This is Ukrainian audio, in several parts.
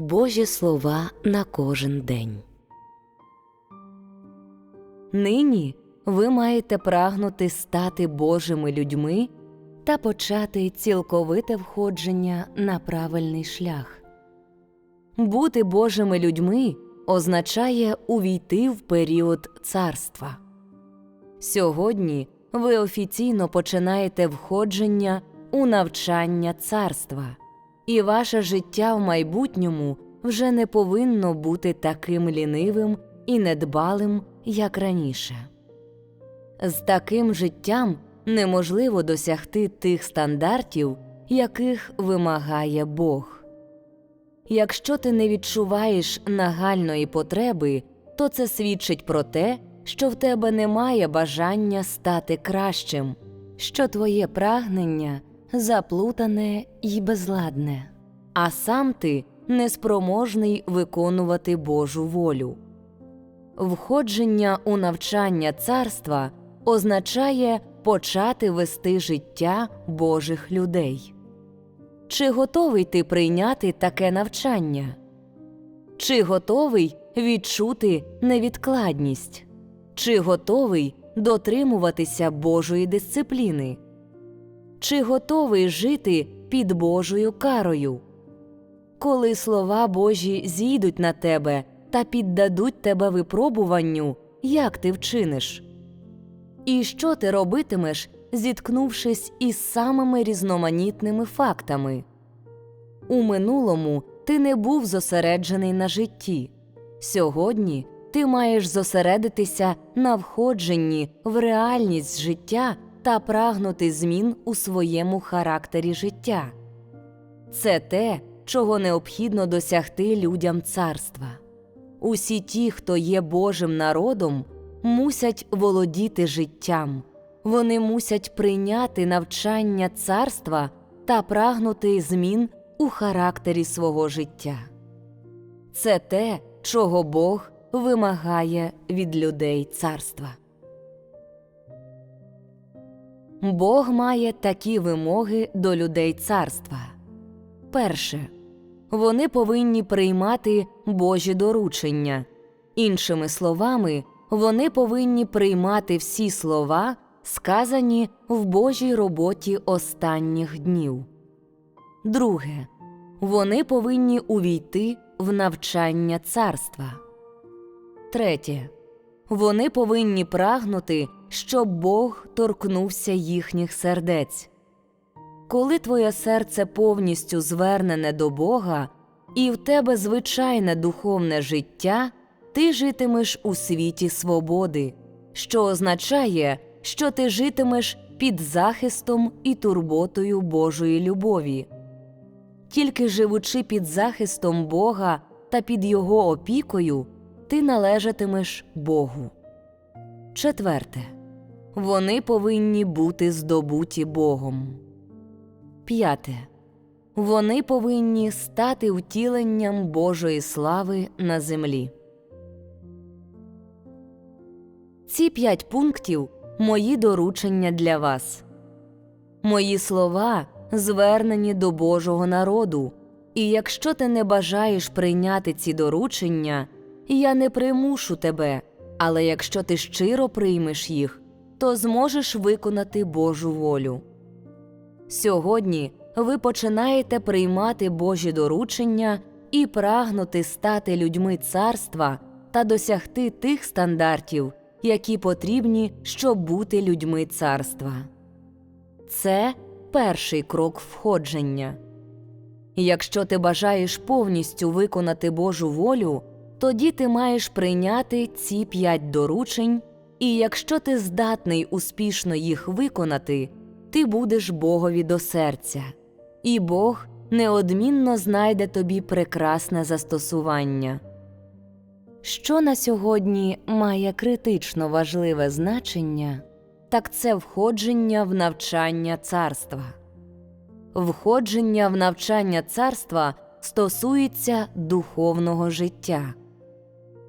Божі слова на кожен день. Нині ви маєте прагнути стати Божими людьми та почати цілковите входження на правильний шлях. Бути Божими людьми означає увійти в період царства. Сьогодні ви офіційно починаєте входження у навчання царства, і ваше життя в майбутньому вже не повинно бути таким лінивим і недбалим, як раніше. З таким життям неможливо досягти тих стандартів, яких вимагає Бог. Якщо ти не відчуваєш нагальної потреби, то це свідчить про те, що в тебе немає бажання стати кращим, що твоє прагнення заплутане й безладне, а сам ти неспроможний виконувати Божу волю. Входження у навчання царства означає почати вести життя Божих людей. Чи готовий ти прийняти таке навчання? Чи готовий відчути невідкладність? Чи готовий дотримуватися Божої дисципліни? Чи готовий жити під Божою карою? Коли слова Божі зійдуть на тебе та піддадуть тебе випробуванню, як ти вчиниш? І що ти робитимеш, зіткнувшись із самими різноманітними фактами? У минулому ти не був зосереджений на житті. Сьогодні ти маєш зосередитися на входженні в реальність життя та прагнути змін у своєму характері життя. Це те, чого необхідно досягти людям царства. Усі ті, хто є Божим народом, мусять володіти життям, вони мусять прийняти навчання царства та прагнути змін у характері свого життя. Це те, чого Бог вимагає від людей царства. Бог має такі вимоги до людей царства. Перше, вони повинні приймати Божі доручення. Іншими словами, вони повинні приймати всі слова, сказані в Божій роботі останніх днів. Друге, вони повинні увійти в навчання царства. Третє. Вони повинні прагнути, щоб Бог торкнувся їхніх сердець. Коли твоє серце повністю звернене до Бога, і в тебе звичайне духовне життя, ти житимеш у світі свободи, що означає, що ти житимеш під захистом і турботою Божої любові. Тільки живучи під захистом Бога та під Його опікою, ти належатимеш Богу. Четверте. Вони повинні бути здобуті Богом. П'яте. Вони повинні стати втіленням Божої слави на землі. Ці п'ять пунктів мої доручення для вас. Мої слова звернені до Божого народу. І якщо ти не бажаєш прийняти ці доручення, я не примушу тебе, але якщо ти щиро приймеш їх, то зможеш виконати Божу волю. Сьогодні ви починаєте приймати Божі доручення і прагнути стати людьми царства та досягти тих стандартів, які потрібні, щоб бути людьми царства. Це перший крок входження. Якщо ти бажаєш повністю виконати Божу волю, тоді ти маєш прийняти ці п'ять доручень, і якщо ти здатний успішно їх виконати, ти будеш Богові до серця, і Бог неодмінно знайде тобі прекрасне застосування. Що на сьогодні має критично важливе значення, так це входження в навчання царства. Входження в навчання царства стосується духовного життя.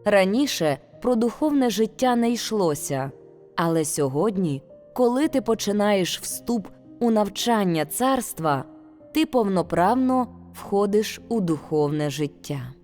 Раніше про духовне життя не йшлося, але сьогодні, коли ти починаєш вступ у навчання царства, ти повноправно входиш у духовне життя.